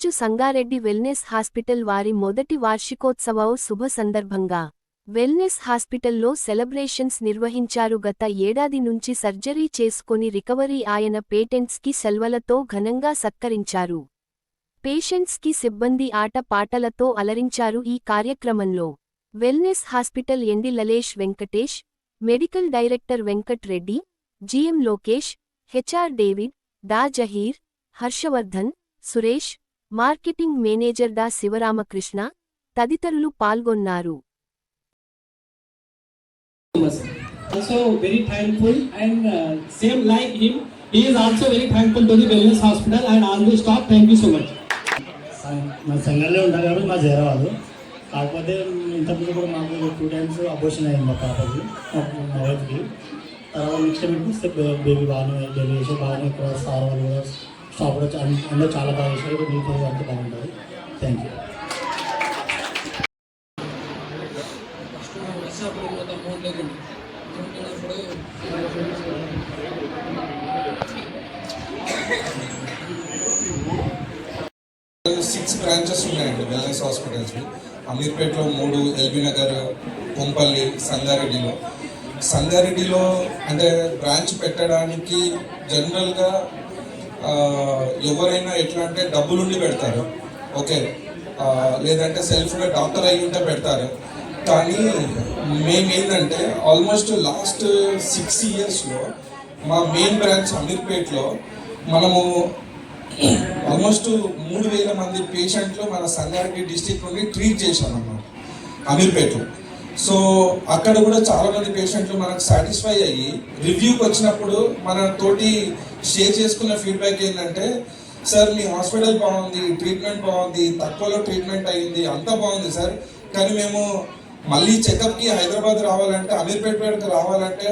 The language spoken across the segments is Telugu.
ఈరోజు సంగారెడ్డి వెల్నెస్ హాస్పిటల్ వారి మొదటి వార్షికోత్సవం శుభ సందర్భంగా. వెల్నెస్ హాస్పిటల్లో సెలబ్రేషన్స్ నిర్వహించారు గత ఏడాది నుంచి సర్జరీ చేసుకొని రికవరీ ఆయన పేటెంట్స్కి సెల్వలతో ఘనంగా సత్కరించారు. పేషెంట్స్కి సిబ్బంది ఆట పాటలతో అలరించారు ఈ కార్యక్రమంలో. Wellness hospital MD Lalesh Venkatesh medical director Venkat Reddy GM Lokesh HR David డా జహీర్ హర్షవర్ధన్ సురేష్ మార్కెటింగ్ మేనేజర్ డా శివరామకృష్ణ తదితరులు పాల్గొన్నారు. Also very thankful and uh, same like him. He is also very thankful to the wellness hospital and always stop thank you so much. మా సంఘంలో ఉంటాం కాబట్టి మా చేరవాదు కాకపోతే ఇంతకుముందు కూడా మాకు టూ టైమ్స్ అబోషన్ అయింది మా పాపకి మా- వైఫ్కి తర్వాత నెక్స్ట్ టైం ఇస్తే బేబీ బాగానే డెలివరీ బాగానే సార్ వాళ్ళు కూడా కాబట్టి అందరూ చాలా బాగా చేశారు. మీకు అంత బాగుంటుంది. థ్యాంక్ యూ సిక్స్ బ్రాంచెస్ ఉన్నాయండి వెల్నెస్ హాస్పిటల్స్ అమీర్పేటలో మూడు ఎల్బీ నగర్ కొంపల్లి సంగారెడ్డిలో. సంగారెడ్డిలో అంటే బ్రాంచ్ పెట్టడానికి జనరల్గా ఎవరైనా ఎట్లా అంటే డబ్బులుండి పెడతారు. ఓకే. లేదంటే సెల్ఫ్గా డాక్టర్ అయ్యి ఉంటే పెడతారు. కానీ మేము ఏంటంటే ఆల్మోస్ట్ లాస్ట్ సిక్స్ ఇయర్స్లో మా మెయిన్ బ్రాంచ్ అమీర్పేట్లో మనము ఆల్మోస్ట్ మూడు వేల మంది పేషెంట్లు మన సంగారెడ్డి డిస్టిక్ నుండి ట్రీట్ చేశాం అన్నమాట అమీర్పేటలో. సో అక్కడ కూడా చాలా మంది పేషెంట్లు మనకు సాటిస్ఫై అయ్యి రివ్యూకి వచ్చినప్పుడు మన తోటి షేర్ చేసుకున్న ఫీడ్బ్యాక్ ఏంటంటే సార్ మీ హాస్పిటల్ బాగుంది ట్రీట్మెంట్ బాగుంది తక్కువలో ట్రీట్మెంట్ అయ్యింది అంతా బాగుంది సార్. కానీ మేము మళ్ళీ చెకప్కి హైదరాబాద్ రావాలంటే అమీర్పేటకి రావాలంటే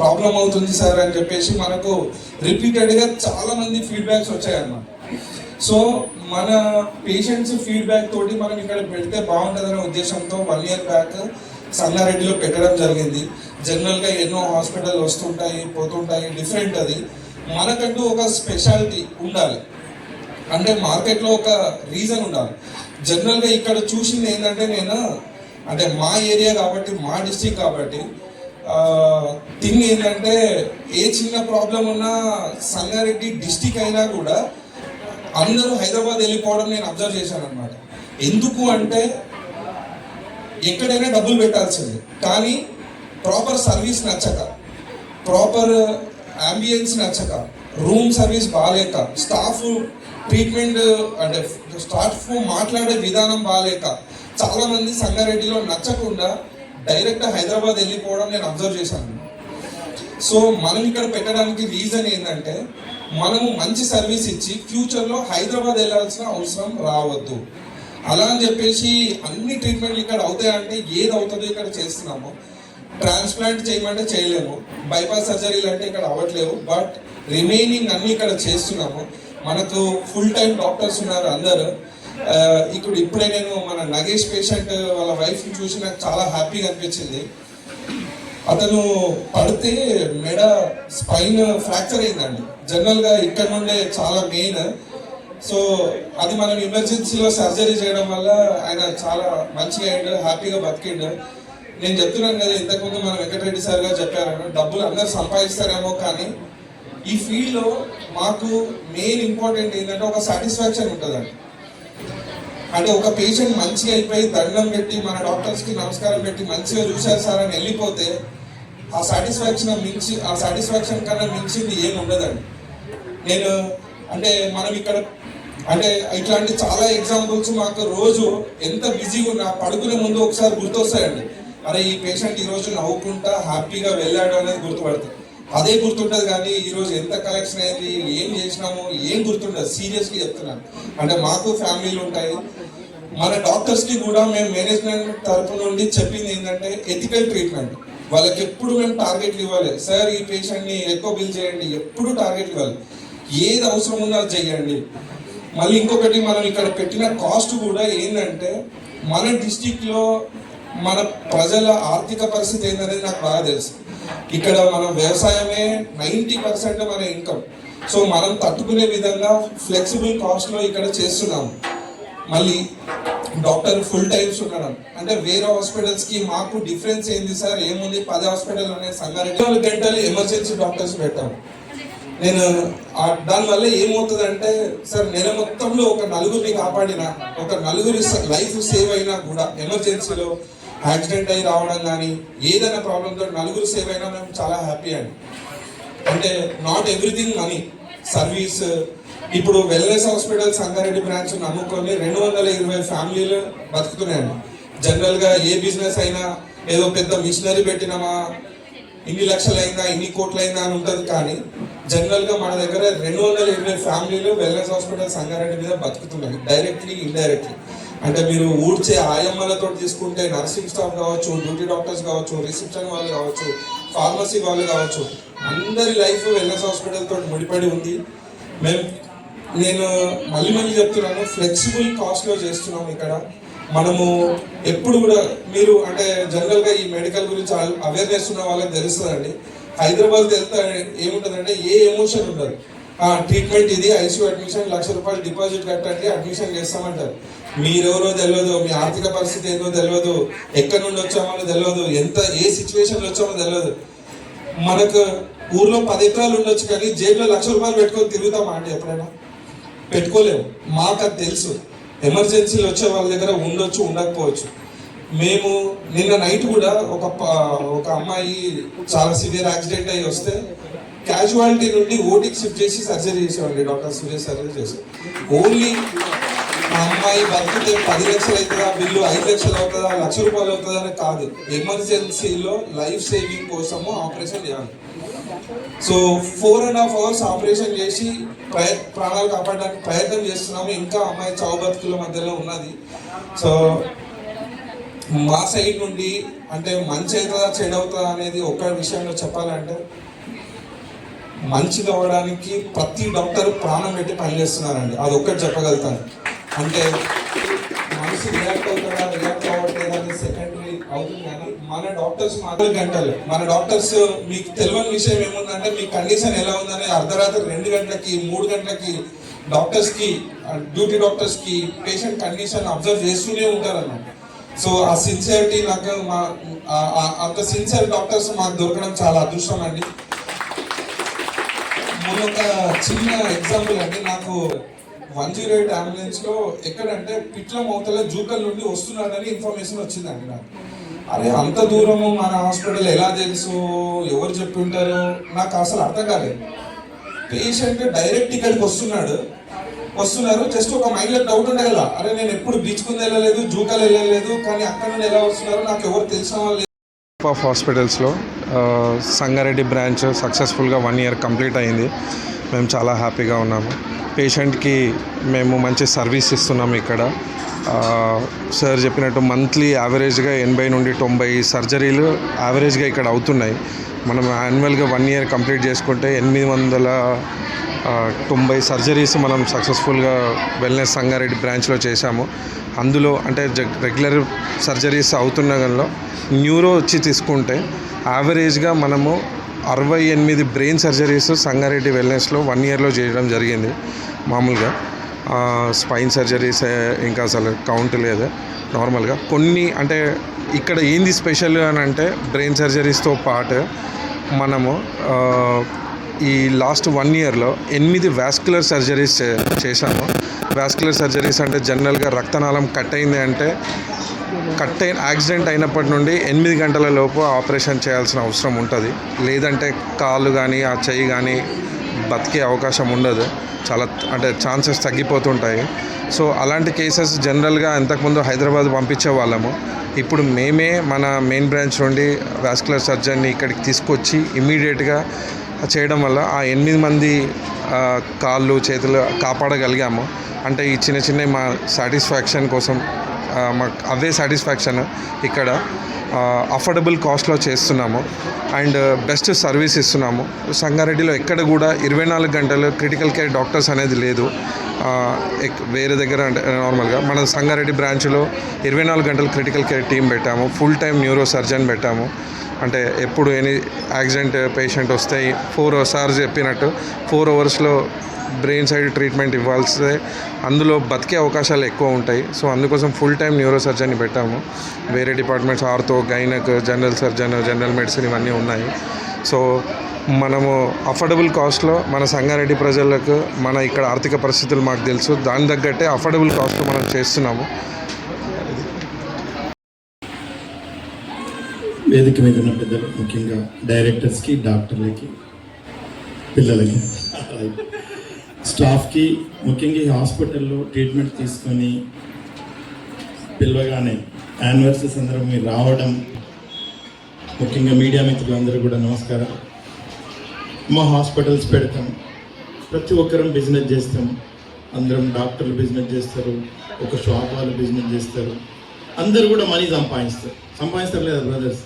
ప్రాబ్లం అవుతుంది సార్ అని చెప్పేసి మనకు రిపీటెడ్గా చాలా మంది ఫీడ్బ్యాక్స్ వచ్చాయన్నమాట. సో మన పేషెంట్స్ ఫీడ్బ్యాక్ తోటి మనం ఇక్కడ పెడితే బాగుంటుందనే ఉద్దేశంతో వన్ ఇయర్ బ్యాక్ సంగారెడ్డిలో పెట్టడం జరిగింది. జనరల్గా ఎన్నో హాస్పిటల్ వస్తుంటాయి పోతుంటాయి డిఫరెంట్ అది. మనకంటూ ఒక స్పెషాలిటీ ఉండాలి. అంటే మార్కెట్లో ఒక రీజన్ ఉండాలి. జనరల్గా ఇక్కడ చూసింది ఏంటంటే నేను అంటే మా ఏరియా కాబట్టి మా డిస్టిక్ కాబట్టి థింగ్ ఏంటంటే ఏ చిన్న ప్రాబ్లం ఉన్నా సంగారెడ్డి డిస్టిక్ అయినా కూడా అందరూ హైదరాబాద్ వెళ్ళిపోవడం నేను అబ్జర్వ్ చేశాను అనమాట ఎందుకు అంటే ఎక్కడైనా డబ్బులు పెట్టాల్సింది. కానీ ప్రాపర్ సర్వీస్ నచ్చక ప్రాపర్ అంబియన్స్ నచ్చక రూమ్ సర్వీస్ బాగాలేక స్టాఫ్ ట్రీట్మెంట్ అంటే స్టాఫ్ మాట్లాడే విధానం బాగాలేక చాలా మంది సంగారెడ్డిలో నచ్చకుండా డైరెక్ట్ హైదరాబాద్ వెళ్ళిపోవడం నేను అబ్జర్వ్ చేశాను. సో మనం ఇక్కడ పెట్టడానికి రీజన్ ఏంటంటే మనము మంచి సర్వీస్ ఇచ్చి ఫ్యూచర్లో హైదరాబాద్ వెళ్ళాల్సిన అవసరం రావద్దు. అలా అని చెప్పేసి అన్ని ట్రీట్మెంట్లు ఇక్కడ అవుతాయంటే ఏది అవుతుందో ఇక్కడ చేస్తున్నామో ట్రాన్స్ప్లాంట్ చేయమంటే చేయలేము. బైపాస్ సర్జరీలు అంటే ఇక్కడ అవ్వట్లేవు. బట్ రిమైనింగ్ అన్ని ఇక్కడ చేస్తున్నాము. మనకు ఫుల్ టైం డాక్టర్స్ ఉన్నారు అందరు. ఇప్పుడు ఇప్పుడే నేను మన నగేష్ పేషెంట్ వాళ్ళ వైఫ్ని చూసి నాకు చాలా హ్యాపీగా అనిపించింది. అతను పడితే మెడ స్పైన్ ఫ్రాక్చర్ అయిందండి. జనరల్గా ఇక్కడ నుండే చాలా మెయిన్ సో అది మనం ఎమర్జెన్సీలో సర్జరీ చేయడం వల్ల ఆయన చాలా మంచిగా అయ్యాడు హ్యాపీగా బతికిండు. నేను చెప్తున్నాను కదా ఇంతకుముందు మన వెంకటరెడ్డి సార్ గారు చెప్పారన్న డబ్బులు అందరు సంపాదిస్తారేమో కానీ ఈ ఫీల్డ్లో మాకు మెయిన్ ఇంపార్టెంట్ ఏంటంటే ఒక సాటిస్ఫాక్షన్ ఉంటుందండి. అంటే ఒక పేషెంట్ మంచిగా అయిపోయి దండం పెట్టి మన డాక్టర్స్కి నమస్కారం పెట్టి మంచిగా చూశారు సార్ అని వెళ్ళిపోతే ఆ సాటిస్ఫాక్షన్ మించి ఆ సాటిస్ఫాక్షన్ కన్నా మించింది ఏమి ఉండదండి. నేను అంటే మనం ఇక్కడ అంటే ఇట్లాంటి చాలా ఎగ్జాంపుల్స్ మాకు రోజు ఎంత బిజీగా ఉన్నా పడుకునే ముందు ఒకసారి గుర్తొస్తాయండి. అరే ఈ పేషెంట్ ఈ రోజు నవ్వుకుంటా హ్యాపీగా వెళ్ళాడు అనేది గుర్తుపడుతుంది. అదే గుర్తుంటుంది కానీ ఈరోజు ఎంత కలెక్షన్ అయింది ఏం చేసినాము ఏం గుర్తుండదు. సీరియస్గా చెప్తున్నాను. అంటే మాకు ఫ్యామిలీలు ఉంటాయి. మన డాక్టర్స్కి కూడా మేము మేనేజ్మెంట్ తరపు నుండి చెప్పింది ఏంటంటే ఎథికల్ ట్రీట్మెంట్ వాళ్ళకి ఎప్పుడు మేము టార్గెట్లు ఇవ్వాలి. సార్ ఈ పేషెంట్ని ఎక్కువ బిల్ చేయండి. ఎప్పుడు టార్గెట్ ఇవ్వాలి. ఏది అవసరం ఉందో అది చేయండి. మళ్ళీ ఇంకొకటి మనం ఇక్కడ పెట్టిన కాస్ట్ కూడా ఏంటంటే మన డిస్టిక్లో మన ప్రజల ఆర్థిక పరిస్థితి ఏంటనేది నాకు బాగా తెలుసు. ఇక్కడ మన వ్యవసాయమే నైంటీ పర్సెంట్ మన ఇన్కమ్. సో మనం తట్టుకునే విధంగా ఫ్లెక్సిబుల్ కాస్ట్లో ఇక్కడ చేస్తున్నాము మళ్ళీ డాక్టర్ ఫుల్ టైమ్స్ ఉండడం. అంటే వేరే హాస్పిటల్స్కి మాకు డిఫరెన్స్ ఏంది సార్? ఏముంది? పది హాస్పిటల్ అనే సంగారెడ్డి. గంటలు ఎమర్జెన్సీ డాక్టర్స్ పెట్టాము నేను దానివల్ల ఏమవుతుందంటే సార్ నెల మొత్తంలో ఒక నలుగురిని కాపాడిన ఒక నలుగురి లైఫ్ సేవ్ అయినా కూడా ఎమర్జెన్సీలో యాక్సిడెంట్ అయి రావడం కానీ ఏదైనా ప్రాబ్లంతో నలుగురు సేవ్ అయినా మేము చాలా హ్యాపీ అండి. అంటే నాట్ ఎవ్రీథింగ్ మనీ సర్వీస్ ఇప్పుడు వెల్నెస్ హాస్పిటల్ సంగారెడ్డి బ్రాంచ్ నమ్ముకొని రెండు వందల ఇరవై ఫ్యామిలీలు బతుకుతున్నాయండి. జనరల్గా ఏ బిజినెస్ అయినా ఏదో పెద్ద మిషనరీ పెట్టినామా ఇన్ని లక్షలు అయిందా ఇన్ని కోట్లైందా అని ఉంటుంది కానీ జనరల్గా మన దగ్గర రెండు వందల ఇరవై ఫ్యామిలీలు వెల్నెస్ హాస్పిటల్ సంగారెడ్డి మీద బతుకుతున్నాయి డైరెక్ట్లీ ఇండైరెక్ట్లీ అంటే మీరు ఊడ్చే ఆయమ్మలతో తీసుకుంటే నర్సింగ్ స్టాఫ్ కావచ్చు డ్యూటీ డాక్టర్స్ కావచ్చు రిసెప్షన్ వాళ్ళు కావచ్చు ఫార్మసీ వాళ్ళు కావచ్చు అందరి లైఫ్ వెల్నెస్ హాస్పిటల్తో ముడిపడి ఉంది. మేము నేను మళ్ళీ మళ్ళీ చెప్తున్నాను ఫ్లెక్సిబుల్ కాస్ట్లో చేస్తున్నాం ఇక్కడ. మనము ఎప్పుడు కూడా మీరు అంటే జనరల్గా ఈ మెడికల్ గురించి అవేర్నెస్ ఉన్న వాళ్ళకి తెలుస్తుందండి. హైదరాబాద్ వెళ్తే ఏముంటుందంటే ఏ ఎమోషన్ ఉండదు. ట్రీట్మెంట్ ఇది ఐసీయూ అడ్మిషన్ లక్ష రూపాయలు డిపాజిట్ కట్టండి అడ్మిషన్ చేస్తామంటారు. మీరెవరో తెలియదు మీ ఆర్థిక పరిస్థితి ఏందో తెలియదు ఎక్కడి నుండి వచ్చామో తెలియదు ఎంత ఏ సిచ్యువేషన్లో వచ్చామో తెలియదు మనకు ఊర్లో పది ఎకరాలు ఉండొచ్చు కానీ జేబులో లక్ష రూపాయలు పెట్టుకొని తిరుగుతామా అండి ఎప్పుడైనా? పెట్టుకోలేము. మాకు అది తెలుసు. ఎమర్జెన్సీలు వచ్చే వాళ్ళ దగ్గర ఉండొచ్చు ఉండకపోవచ్చు. మేము నిన్న నైట్ కూడా ఒక ఒక అమ్మాయి చాలా సివియర్ యాక్సిడెంట్ అయ్యి వస్తే క్యాజువాలిటీ నుండి ఓటీకి షిఫ్ట్ చేసి సర్జరీ చేసేవాడి డాక్టర్ సురేష్ సర్జరీ చేశారు. ఓన్లీ మా అమ్మాయి బతికితే పది లక్షలు అవుతుందా? బిల్లు ఐదు లక్షలు అవుతుందా? లక్ష రూపాయలు అవుతుందా అని కాదు. ఎమర్జెన్సీలో లైఫ్ సేవింగ్ కోసము ఆపరేషన్ చేయాలి. So four and half hours operation చేసి ప్రయ ప్రాణాలు కాపాడడానికి ప్రయత్నం చేస్తున్నాము. ఇంకా అమ్మాయి చావు బతుకుల మధ్యలో ఉన్నది. సో మా సైడ్ నుండి అంటే మంచి అవుతుందా చెడు అవుతుందా అనేది ఒక విషయంలో చెప్పాలంటే మంచిది అవ్వడానికి ప్రతి డాక్టర్ ప్రాణం పెట్టి పనిచేస్తున్నారండి. అది ఒక్కటి చెప్పగలుగుతాను. అంటే మనిషి రియాక్ట్ అవుతాడా రియాక్ట్ అవ్వట్లేదా అని సెకండరీ అవుతుంది కానీ మన డాక్టర్స్ మాత్రం గంటలు. మన డాక్టర్స్ మీకు తెలియని విషయం ఏముందంటే మీ కండిషన్ ఎలా ఉందని అర్ధరాత్రి రెండు గంటలకి మూడు గంటలకి డాక్టర్స్కి డ్యూటీ డాక్టర్స్కి పేషెంట్ కండిషన్ అబ్జర్వ్ చేస్తూనే ఉంటారన్నమాట. సో ఆ సిన్సియారిటీ నాకు మా అంత సిన్సియర్ డాక్టర్స్ మాకు దొరకడం చాలా అదృష్టం అండి. మొన్న ఒక చిన్న ఎగ్జాంపుల్ అండి. నాకు వన్ జీరో ఎయిట్ అంబులెన్స్లో ఎక్కడంటే పిట్ల మౌతల జూకల్ నుండి వస్తున్నాడని ఇన్ఫర్మేషన్ వచ్చిందండి నాకు. అరే అంత దూరము మన హాస్పిటల్ ఎలా తెలుసు? ఎవరు చెప్పి ఉంటారు నాకు అసలు అర్థం కాలేదు. పేషెంట్ డైరెక్ట్ ఇక్కడికి వస్తున్నాడు. వస్తున్నారు. జస్ట్ ఒక మైండ్లో డౌట్ ఉండే కదా. అరే నేను ఎప్పుడు బీచ్కుందా వెళ్ళలేదు జూకలు వెళ్ళలేదు కానీ అక్కడ నుండి ఎలా వస్తున్నారో నాకు ఎవరు తెలిసిన వాళ్ళు ఆఫ్ హాస్పిటల్స్లో సంగారెడ్డి బ్రాంచ్ సక్సెస్ఫుల్గా వన్ ఇయర్ కంప్లీట్ అయింది. మేము చాలా హ్యాపీగా ఉన్నాము. పేషెంట్కి మేము మంచి సర్వీస్ ఇస్తున్నాము ఇక్కడ. సార్ చెప్పినట్టు మంత్లీ యావరేజ్గా ఎనభై నుండి తొంభై సర్జరీలు యావరేజ్గా ఇక్కడ అవుతున్నాయి. మనం యాన్యువల్గా వన్ ఇయర్ కంప్లీట్ చేసుకుంటే ఎనిమిది వందల తొంభై సర్జరీస్ మనం సక్సెస్ఫుల్గా వెల్నెస్ సంగారెడ్డి బ్రాంచ్లో చేశాము. అందులో అంటే రెగ్యులర్ సర్జరీస్ అవుతున్న గంలో న్యూరో వచ్చి తీసుకుంటే యావరేజ్గా మనము అరవై ఎనిమిది బ్రెయిన్ సర్జరీస్ సంగారెడ్డి వెల్నెస్లో వన్ ఇయర్లో చేయడం జరిగింది మామూలుగా. స్పైన్ సర్జరీస్ ఇంకా అసలు కౌంట్ లేదు నార్మల్గా. కొన్ని అంటే ఇక్కడ ఏంది స్పెషల్ అని అంటే బ్రెయిన్ సర్జరీస్తో పాటు మనము ఈ లాస్ట్ వన్ ఇయర్లో ఎనిమిది వాస్కులర్ సర్జరీస్ చే చేశాము. వాస్కులర్ సర్జరీస్ అంటే జనరల్గా రక్తనాళం కట్ అయింది అంటే కట్ అయిన యాక్సిడెంట్ అయినప్పటి నుండి ఎనిమిది గంటల లోపు ఆపరేషన్ చేయాల్సిన అవసరం ఉంటుంది. లేదంటే కాళ్ళు కానీ ఆ చెయ్యి కానీ బతికే అవకాశం ఉండదు. చాలా అంటే ఛాన్సెస్ తగ్గిపోతుంటాయి. సో అలాంటి కేసెస్ జనరల్గా ఇంతకుముందు హైదరాబాద్ పంపించే వాళ్ళము. ఇప్పుడు మేమే మన మెయిన్ బ్రాంచ్ నుండి వాస్కులర్ సర్జన్ని ఇక్కడికి తీసుకొచ్చి ఇమీడియట్గా చేయడం వల్ల ఆ ఎనిమిది మంది కాళ్ళు చేతులు కాపాడగలిగాము. అంటే ఈ చిన్న చిన్న మా సాటిస్ఫాక్షన్ కోసం మాకు అవే సాటిస్ఫాక్షన్ ఇక్కడ. అఫోర్డబుల్ కాస్ట్లో చేస్తున్నాము. అండ్ uh, బెస్ట్ సర్వీస్ ఇస్తున్నాము. సంగారెడ్డిలో ఎక్కడ కూడా ఇరవై నాలుగు గంటలు క్రిటికల్ కేర్ డాక్టర్స్ అనేది లేదు. ఎక్- వేరే దగ్గర అంటే uh, నార్మల్గా మన సంగారెడ్డి బ్రాంచ్లో ఇరవై నాలుగు గంటలు క్రిటికల్ కేర్ టీం పెట్టాము. ఫుల్ టైం న్యూరో సర్జన్ పెట్టాము. అంటే ఎప్పుడు ఎనీ యాక్సిడెంట్ పేషెంట్ వస్తే ఫోర్ సార్ చెప్పినట్టు ఫోర్ అవర్స్లో బ్రెయిన్ సైడ్ ట్రీట్మెంట్ ఇవ్వాల్సి అందులో బతికే అవకాశాలు ఎక్కువ ఉంటాయి. సో అందుకోసం ఫుల్ టైం న్యూరో సర్జన్ పెట్టాము. వేరే departments ortho gynaec general surgeon general medicine ఇవన్నీ ఉన్నాయి. సో మనము అఫోర్డబుల్ కాస్ట్లో మన సంగారెడ్డి ప్రజలకు మన ఇక్కడ ఆర్థిక పరిస్థితులు మాకు తెలుసు. దాని తగ్గట్టే అఫోర్డబుల్ కాస్ట్లో మనం చేస్తున్నాము. వేదిక మీద ఉన్న పెద్దలు ముఖ్యంగా డైరెక్టర్స్కి డాక్టర్లకి పిల్లలకి. స్టాఫ్కి ముఖ్యంగా ఈ హాస్పిటల్లో ట్రీట్మెంట్ తీసుకొని పిలవగానే యానివర్సరీ సందర్భం మీరు రావడం ముఖ్యంగా మీడియా మిత్రులందరూ కూడా నమస్కారం. మా హాస్పిటల్స్ పెడతాం. ప్రతి ఒక్కరం బిజినెస్ చేస్తాం. అందరం డాక్టర్లు బిజినెస్ చేస్తారు ఒక షాప్ వాళ్ళు బిజినెస్ చేస్తారు. అందరూ కూడా మనీ సంపాదిస్తారు. సంపాదిస్తారు లేదా బ్రదర్స్?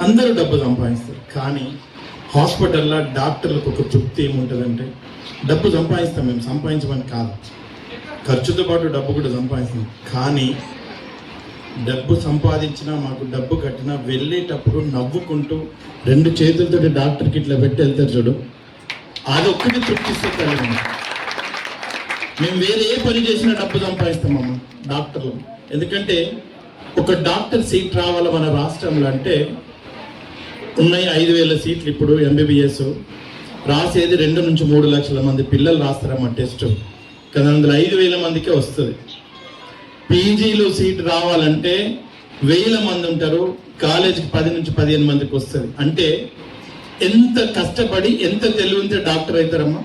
అందరూ డబ్బు సంపాదిస్తారు. కానీ హాస్పిటల్లో డాక్టర్లకు ఒక తృప్తి ఏముంటుందంటే డబ్బు సంపాదిస్తాం మేము సంపాదించమని కాదు. ఖర్చుతో పాటు డబ్బు కూడా సంపాదిస్తాం. కానీ డబ్బు సంపాదించినా మాకు డబ్బు కట్టినా వెళ్ళేటప్పుడు నవ్వుకుంటూ రెండు చేతులతో డాక్టర్కి ఇట్లా పెట్టి వెళ్తారు చూడు. అదొక్కటి తృప్తిస్తుంది తల్లిదండ్రులు. మేము వేరే ఏ పని చేసినా డబ్బు సంపాదిస్తామమ్మ డాక్టర్లు. ఎందుకంటే ఒక డాక్టర్ సీట్ రావాలి మన రాష్ట్రంలో అంటే ఉన్నాయి ఐదు వేల సీట్లు ఇప్పుడు ఎంబీబీఎస్ రాసేది రెండు నుంచి మూడు లక్షల మంది పిల్లలు రాస్తారమ్మ టెస్ట్. కదా అందులో ఐదు వేల మందికే వస్తుంది. పీజీలో సీట్ రావాలంటే వేల మంది ఉంటారు కాలేజీకి పది నుంచి పదిహేను మందికి వస్తుంది. అంటే ఎంత కష్టపడి ఎంత తెలివితే డాక్టర్ అవుతారమ్మా?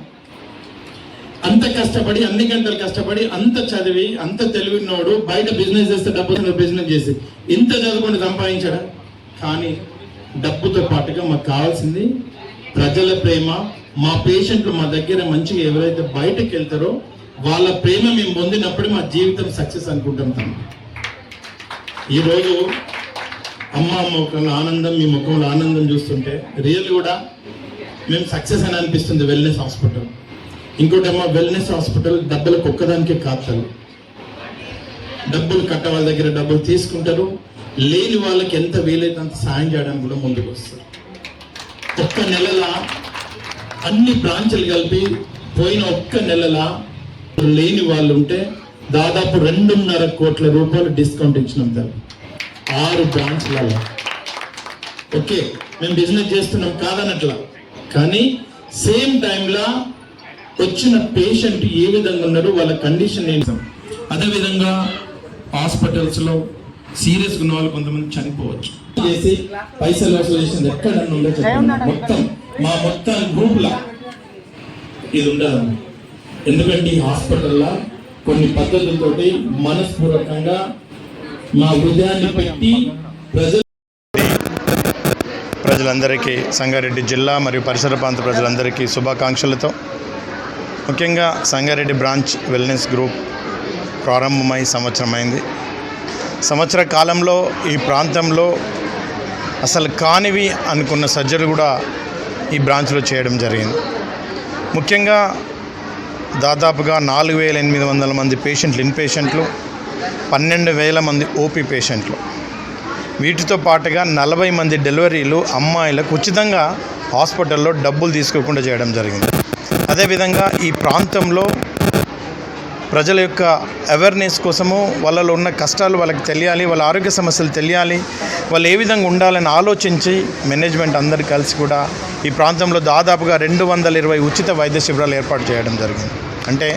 అంత కష్టపడి అన్ని గంటలు కష్టపడి అంత చదివి అంత తెలివినోడు బయట బిజినెస్ చేస్తే డబ్బు బిజినెస్ చేసి ఇంత చదువుకొని సంపాదించాడా? కానీ డబ్బుతో పాటుగా మాకు కావాల్సింది ప్రజల ప్రేమ మా పేషెంట్లు మా దగ్గర మంచిగా ఎవరైతే బయటకు వెళ్తారో వాళ్ళ ప్రేమ మేము పొందినప్పుడు మా జీవితం సక్సెస్ అనుకుంటాం ఈరోజు అమ్మ ముఖంలో ఆనందం మీ ముఖంలో ఆనందం చూస్తుంటే రియల్ కూడా మేము సక్సెస్ అని అనిపిస్తుంది వెల్నెస్ హాస్పిటల్. ఇంకోటి అమ్మ వెల్నెస్ హాస్పిటల్ డబ్బులకు ఒక్కదానికే కాదు డబ్బులు కట్ట వాళ్ళ దగ్గర డబ్బులు తీసుకుంటారు. లేని వాళ్ళకి ఎంత వీలైతే అంత సాయం చేయడానికి కూడా ముందుకు వస్తారు. ఒక్క నెలల అన్ని బ్రాంచ్లు కలిపి పోయిన ఒక్క నెలల లేని వాళ్ళు ఉంటే దాదాపు రెండున్నర కోట్ల రూపాయలు డిస్కౌంట్ ఇచ్చినాం సార్. ఆరు బ్రాంచ్లలో. ఓకే మేము బిజినెస్ చేస్తున్నాం కాదనట్లా. కానీ సేమ్ టైంలో వచ్చిన పేషెంట్ ఏ విధంగా ఉన్నారో వాళ్ళ కండిషన్ ఏంటి అదేవిధంగా హాస్పిటల్స్లో సీరియస్గా ఉన్న వాళ్ళు కొంతమంది చనిపోవచ్చు. చేసి పైసలు వసూలు చేసింది ఎక్కడన్నా ఉందో మొత్తం మా మొత్తం గ్రూప్లా ఇది ఉండదు ఎందుకంటే ఈ హాస్పిటల్లో కొన్ని పద్ధతులతోటి మనస్పూర్వకంగా మా హృదయాన్ని పెట్టి ప్రజలు ప్రజలందరికీ సంగారెడ్డి జిల్లా మరియు పరిసర ప్రాంత ప్రజలందరికీ శుభాకాంక్షలతో ముఖ్యంగా సంగారెడ్డి బ్రాంచ్ వెల్నెస్ గ్రూప్ ప్రారంభమై సంవత్సరమైంది. సంవత్సర కాలంలో ఈ ప్రాంతంలో అసలు కానివి అనుకున్న సర్జరీ కూడా ఈ బ్రాంచ్లో చేయడం జరిగింది. ముఖ్యంగా దాదాపుగా నాలుగు వేల ఎనిమిది వందల మంది పేషెంట్లు ఇన్ పేషెంట్లు పన్నెండు వేల మంది ఓపీ పేషెంట్లు. వీటితో పాటుగా నలభై మంది డెలివరీలు అమ్మాయిలకు ఉచితంగా హాస్పిటల్లో డబ్బులు తీసుకోకుండా చేయడం జరిగింది. అదేవిధంగా ఈ ప్రాంతంలో ప్రజల యొక్క అవేర్నెస్ కోసము వాళ్ళలో ఉన్న కష్టాలు వాళ్ళకి తెలియాలి వాళ్ళ ఆరోగ్య సమస్యలు తెలియాలి వాళ్ళు ఏ విధంగా ఉండాలని ఆలోచించి మేనేజ్మెంట్ అందరు కలిసి కూడా ఈ ప్రాంతంలో దాదాపుగా రెండు వందల ఇరవై ఉచిత వైద్య శిబిరాలు ఏర్పాటు చేయడం జరిగింది. అంటే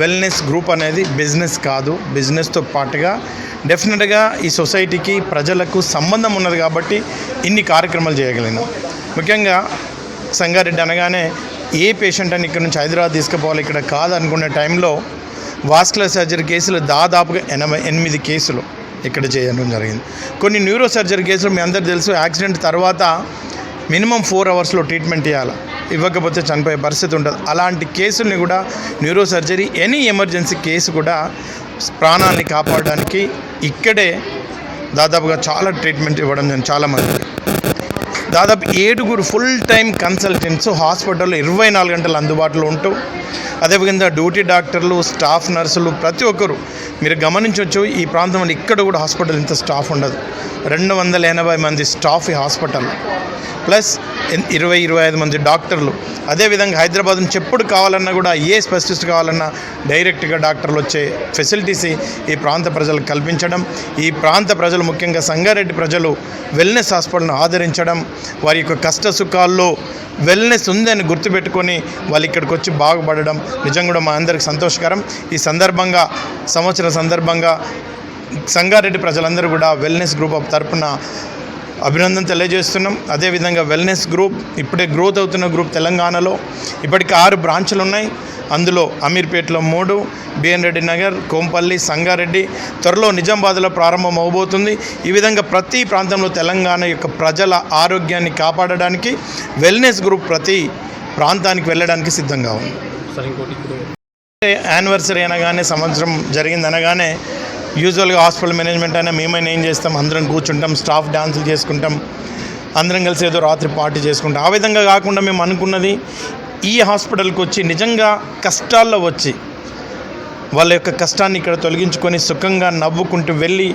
వెల్నెస్ గ్రూప్ అనేది బిజినెస్ కాదు బిజినెస్తో పాటుగా డెఫినెట్గా ఈ సొసైటీకి ప్రజలకు సంబంధం ఉన్నది కాబట్టి ఇన్ని కార్యక్రమాలు చేయగలిగినాం. ముఖ్యంగా సంగారెడ్డి అనగానే ఏ పేషెంట్ అని ఇక్కడ నుంచి హైదరాబాద్ తీసుకుపోవాలి ఇక్కడ కాదు అనుకునే టైంలో వాస్కులర్ సర్జరీ కేసులు దాదాపుగా ఎనభై ఎనిమిది కేసులు ఇక్కడ చేయడం జరిగింది. కొన్ని న్యూరో సర్జరీ కేసులు మీ అందరు తెలుసు యాక్సిడెంట్ తర్వాత మినిమం ఫోర్ అవర్స్లో ట్రీట్మెంట్ ఇవ్వాలి. ఇవ్వకపోతే చనిపోయే పరిస్థితి ఉంటుంది అలాంటి కేసుల్ని కూడా neuro surgery any emergency case కూడా ప్రాణాన్ని కాపాడడానికి ఇక్కడే దాదాపుగా చాలా ట్రీట్మెంట్ ఇవ్వడం జరిగింది. చాలామందికి దాదాపు ఏడుగురు ఫుల్ టైం కన్సల్టెంట్స్ హాస్పిటల్లో ఇరవై నాలుగు గంటలు అందుబాటులో ఉంటూ అదేవిధంగా డ్యూటీ డాక్టర్లు స్టాఫ్ నర్సులు ప్రతి ఒక్కరు మీరు గమనించవచ్చు ఈ ప్రాంతంలో ఇక్కడ కూడా హాస్పిటల్ ఇంత స్టాఫ్ ఉండదు. రెండు వందల ఎనభై మంది స్టాఫ్ ఈ హాస్పిటల్. ప్లస్ ఇరవై ఇరవై ఐదు మంది డాక్టర్లు. అదేవిధంగా హైదరాబాద్ నుంచి ఎప్పుడు కావాలన్నా కూడా ఏ స్పెషలిస్ట్ కావాలన్నా డైరెక్ట్గా డాక్టర్లు వచ్చే ఫెసిలిటీస్ ఈ ప్రాంత ప్రజలకు కల్పించడం. ఈ ప్రాంత ప్రజలు ముఖ్యంగా సంగారెడ్డి ప్రజలు వెల్నెస్ హాస్పిటల్ను ఆదరించడం వారి యొక్క కష్ట సుఖాల్లో వెల్నెస్ ఉందని గుర్తుపెట్టుకొని వాళ్ళు ఇక్కడికి వచ్చి బాగుపడడం నిజంగా కూడా మా అందరికి సంతోషకరం. ఈ సందర్భంగా సంవత్సరం సందర్భంగా సంగారెడ్డి ప్రజలందరూ కూడా వెల్నెస్ గ్రూప్ ఆఫ్ తరపున అభినందన తెలియజేస్తున్నాం. అదేవిధంగా వెల్నెస్ గ్రూప్ ఇప్పుడే గ్రోత్ అవుతున్న గ్రూప్ తెలంగాణలో. ఇప్పటికి ఆరు బ్రాంచులు ఉన్నాయి. అందులో అమీర్పేటలో మూడు బిఎన్ రెడ్డి నగర్ కోంపల్లి సంగారెడ్డి త్వరలో నిజామాబాద్లో ప్రారంభం అవబోతుంది. ఈ విధంగా ప్రతి ప్రాంతంలో తెలంగాణ యొక్క ప్రజల ఆరోగ్యాన్ని కాపాడడానికి వెల్నెస్ గ్రూప్ ప్రతి ప్రాంతానికి వెళ్ళడానికి సిద్ధంగా ఉంది. యానివర్సరీ అనగానే సంవత్సరం జరిగింది అనగానే యూజువల్గా హాస్పిటల్ మేనేజ్మెంట్ అయినా మేమైనా ఏం చేస్తాం? అందరం కూర్చుంటాం స్టాఫ్ డాన్సులు చేసుకుంటాం అందరం కలిసి ఏదో రాత్రి పార్టీ చేసుకుంటాం. ఆ విధంగా కాకుండా మేము అనుకున్నది ఈ హాస్పిటల్కి వచ్చి నిజంగా కష్టాల్లో వచ్చి వాళ్ళ యొక్క కష్టాన్ని ఇక్కడ తొలగించుకొని సుఖంగా నవ్వుకుంటూ వెళ్ళి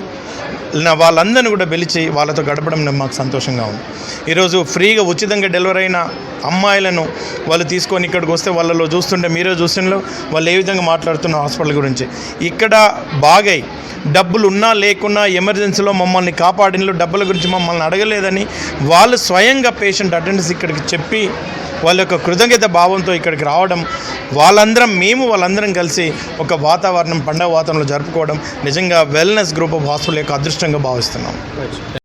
వాళ్ళందరిని వాళ్ళందరినీ కూడా పిలిచి వాళ్ళతో గడపడం మాకు సంతోషంగా ఉంది. ఈరోజు ఫ్రీగా ఉచితంగా డెలివరీ అయిన అమ్మాయిలను వాళ్ళు తీసుకొని ఇక్కడికి వస్తే వాళ్ళలో చూస్తుంటే మీరే చూస్తుండలో వాళ్ళు ఏ విధంగా మాట్లాడుతున్న హాస్పిటల్ గురించి. ఇక్కడ బాగై డబ్బులు ఉన్నా లేకున్నా ఎమర్జెన్సీలో మమ్మల్ని కాపాడినలో డబ్బుల గురించి మమ్మల్ని అడగలేదని వాళ్ళు స్వయంగా పేషెంట్ అటెండెన్స్ ఇక్కడికి చెప్పి వాళ్ళ యొక్క కృతజ్ఞత భావంతో ఇక్కడికి రావడం వాళ్ళందరం మేము వాళ్ళందరం కలిసి ఒక వాతావరణం పండగ వాతావరణంలో జరుపుకోవడం నిజంగా వెల్నెస్ గ్రూప్ ఆఫ్ హాస్పిటల్ యొక్క అదృష్టంగా భావిస్తున్నాం.